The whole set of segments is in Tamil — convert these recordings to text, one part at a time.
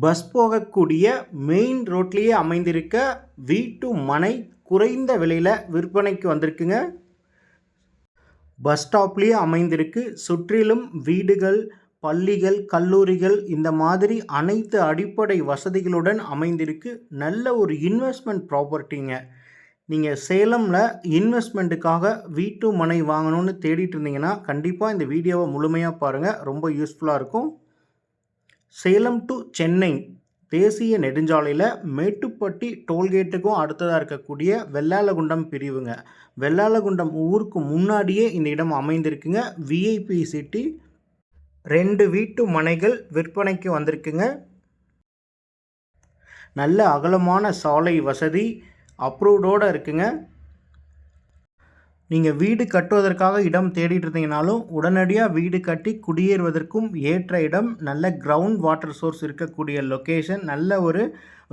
பஸ் போகக்கூடிய மெயின் ரோட்லேயே அமைந்திருக்க வீட்டு மனை குறைந்த விலையில் விற்பனைக்கு வந்திருக்குங்க. பஸ் ஸ்டாப்லேயே அமைந்திருக்கு. சுற்றிலும் வீடுகள் பள்ளிகள் கல்லூரிகள் இந்த மாதிரி அனைத்து அடிப்படை வசதிகளுடன் அமைந்திருக்கு. நல்ல ஒரு இன்வெஸ்ட்மெண்ட் ப்ராப்பர்ட்டிங்க நீங்கள் சேலமில் இன்வெஸ்ட்மெண்ட்டுக்காக வீட்டு மனை வாங்கணும்னு தேடிட்டு இருந்தீங்கன்னா கண்டிப்பாக இந்த வீடியோவை முழுமையாக பாருங்கள் ரொம்ப யூஸ்ஃபுல்லாக இருக்கும். சேலம் டு சென்னை தேசிய நெடுஞ்சாலையில் மேட்டுப்பட்டி டோல்கேட்டுக்கும் அடுத்ததாக இருக்கக்கூடிய வெள்ளாலகுண்டம் பிரிவுங்க. வெள்ளாலகுண்டம் ஊருக்கு முன்னாடியே இந்த இடம் அமைந்திருக்குங்க. விஐபி சிட்டி ரெண்டு வீட்டு மனைகள் விற்பனைக்கு வந்திருக்குங்க. நல்ல அகலமான சாலை வசதி அப்ரூவ்டோடு இருக்குங்க. நீங்கள் வீடு கட்டுவதற்காக இடம் தேடிட்டு இருந்தீங்கனாலும் உடனடியாக வீடு கட்டி குடியேறுவதற்கும் ஏற்ற இடம் நல்ல கிரவுண்ட் வாட்டர் சோர்ஸ் இருக்கக்கூடிய லொக்கேஷன் நல்ல ஒரு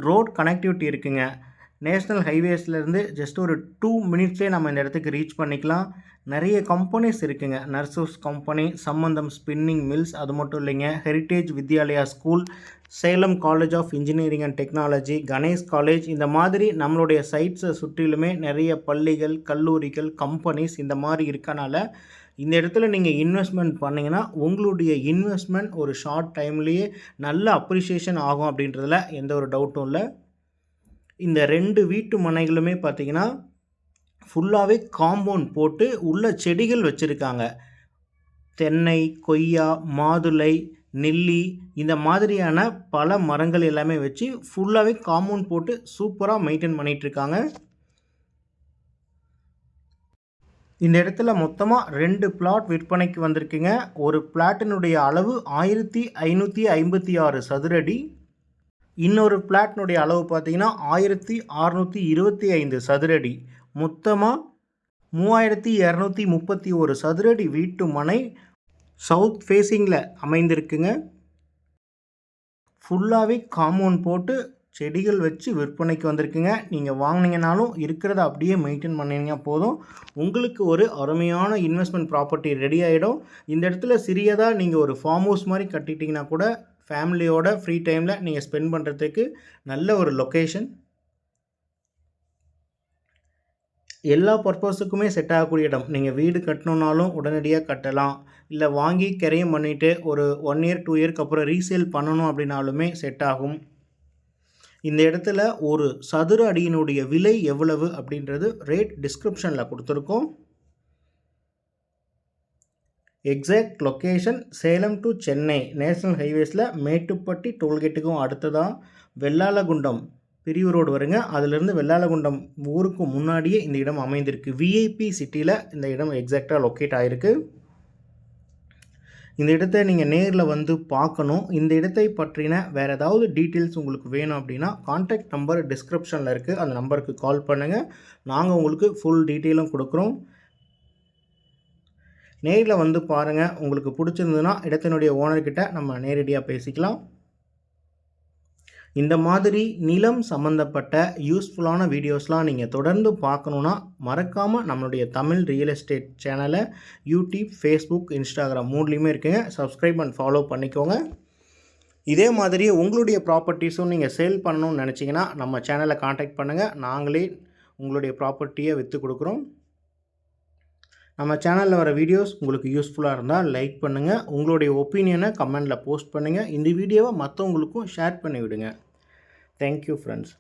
ரோட் கனெக்டிவிட்டி இருக்குங்க. நேஷ்னல் ஹைவேஸ்லேருந்து ஜஸ்ட் ஒரு டூ மினிட்ஸ்லேயே நம்ம இந்த இடத்துக்கு ரீச் பண்ணிக்கலாம். நிறைய கம்பெனிஸ் இருக்குங்க. நர்சஸ் கம்பெனி சம்பந்தம் ஸ்பின்னிங் மில்ஸ் அது மட்டும் இல்லைங்க. Heritage Vidyalaya school Salem college of engineering and technology Ganesh college இந்த மாதிரி நம்மளுடைய சைட்ஸை சுற்றிலுமே நிறைய பள்ளிகள் கல்லூரிகள் கம்பெனிஸ் இந்த மாதிரி இருக்கனால இந்த இடத்துல நீங்கள் இன்வெஸ்ட்மெண்ட் பண்ணிங்கன்னா உங்களுடைய இன்வெஸ்ட்மெண்ட் ஒரு ஷார்ட் டைம்லேயே நல்ல அப்ரிஷியேஷன் ஆகும் அப்படின்றதுல எந்த ஒரு டவுட்டும் இல்லை. இந்த ரெண்டு வீட்டு மனைகளுமே பார்த்திங்கன்னா ஃபுல்லாகவே காம்பவுண்ட் போட்டு உள்ள செடிகள் வச்சுருக்காங்க. தென்னை கொய்யா மாதுளை நெல்லி இந்த மாதிரியான பல மரங்கள் எல்லாமே வச்சு ஃபுல்லாகவே காம்பவுண்ட் போட்டு சூப்பராக மெயின்டைன் பண்ணிகிட்ருக்காங்க இந்த இடத்துல மொத்தமாக ரெண்டு பிளாட் விற்பனைக்கு வந்திருக்குங்க. ஒரு பிளாட்டினுடைய அளவு ஆயிரத்தி ஐநூற்றி ஐம்பத்தி ஆறு சதுரடி. இன்னொரு பிளாட்னுடைய அளவு பார்த்தீங்கன்னா ஆயிரத்தி அறநூற்றி இருபத்தி ஐந்து சதுரடி. மொத்தமாக மூவாயிரத்தி இரநூத்தி முப்பத்தி ஒரு சதுரடி வீட்டு மனை சவுத் ஃபேஸிங்கில் அமைந்திருக்குங்க. ஃபுல்லாகவே காம்பவுண்ட் போட்டு செடிகள் வச்சு விற்பனைக்கு வந்திருக்குங்க. நீங்கள் வாங்கினீங்கனாலும் இருக்கிறத அப்படியே மெயின்டைன் பண்ணினீங்க போதும். உங்களுக்கு ஒரு அருமையான இன்வெஸ்ட்மெண்ட் ப்ராப்பர்ட்டி ரெடி ஆகிடும் இந்த இடத்துல சிறியதாக நீங்கள் ஒரு ஃபார்ம் ஹவுஸ் மாதிரி கட்டிட்டிங்கன்னா கூட ஃபேமிலியோட ஃப்ரீ டைமில் நீங்கள் ஸ்பெண்ட் பண்ணுறதுக்கு நல்ல ஒரு லொக்கேஷன் எல்லா பர்பஸுக்குமே செட் ஆகக்கூடிய இடம். நீங்கள் வீடு கட்டணுன்னாலும் உடனடியாக கட்டலாம். இல்லை வாங்கி கரையும் பண்ணிவிட்டு ஒரு ஒன் இயர் டூ இயர்க்கு அப்புறம் ரீசேல் பண்ணணும் அப்படின்னாலுமே செட் ஆகும். இந்த இடத்துல ஒரு சதுர அடியினுடைய விலை எவ்வளவு அப்படின்றது ரேட் டிஸ்கிரிப்ஷனில் கொடுத்துருக்கோம். Exact location Salem to Chennai. National ஹைவேஸில் Mettupatti டோல்கேட்டுக்கும் அடுத்ததாக வெள்ளாலகுண்டம் பெரிய ரோடு வருங்க. அதுலேருந்து வெள்ளாலகுண்டம் ஊருக்கு முன்னாடியே இந்த இடம் அமைந்திருக்கு. விஐபி சிட்டியில் இந்த இடம் எக்ஸாக்டாக லொக்கேட் ஆகிருக்கு இந்த இடத்த நீங்கள் நேரில் வந்து பார்க்கணும். இந்த இடத்தை பற்றின வேறு ஏதாவது டீட்டெயில்ஸ் உங்களுக்கு வேணும் அப்படின்னா கான்டாக்ட் நம்பர் டிஸ்கிரிப்ஷனில் இருக்குது அந்த நம்பருக்கு கால் பண்ணுங்கள் நாங்கள் உங்களுக்கு ஃபுல் டீட்டெயிலும் கொடுக்குறோம். நேரில் வந்து பாருங்கள் உங்களுக்கு பிடிச்சிருந்ததுன்னா இடத்தினுடைய ஓனர்கிட்ட நம்ம நேரடியாக பேசிக்கலாம். இந்த மாதிரி நிலம் சம்மந்தப்பட்ட யூஸ்ஃபுல்லான வீடியோஸ்லாம் நீங்கள் தொடர்ந்து பார்க்கணுன்னா மறக்காமல் நம்மளுடைய தமிழ் ரியல் எஸ்டேட் சேனலை யூடியூப் ஃபேஸ்புக் இன்ஸ்டாகிராம் மூணுலேயுமே இருக்குங்க. சப்ஸ்கிரைப் அண்ட் ஃபாலோ பண்ணிக்கோங்க. இதே மாதிரி உங்களுடைய ப்ராப்பர்ட்டிஸும் நீங்கள் சேல் பண்ணணும்னு நினச்சிங்கன்னா நம்ம சேனலை காண்டாக்ட் பண்ணுங்கள் நாங்களே உங்களுடைய ப்ராப்பர்ட்டியை விற்று கொடுக்குறோம். நம்ம சேனலில் வர வீடியோஸ் உங்களுக்கு யூஸ்ஃபுல்லாக இருந்தால் லைக் பண்ணுங்கள் உங்களுடைய ஒப்பீனியனை கமெண்டில் போஸ்ட் பண்ணுங்கள் இந்த வீடியோவை மற்றவங்களுக்கும் ஷேர் பண்ணி விடுங்க தேங்க்யூ ஃப்ரெண்ட்ஸ்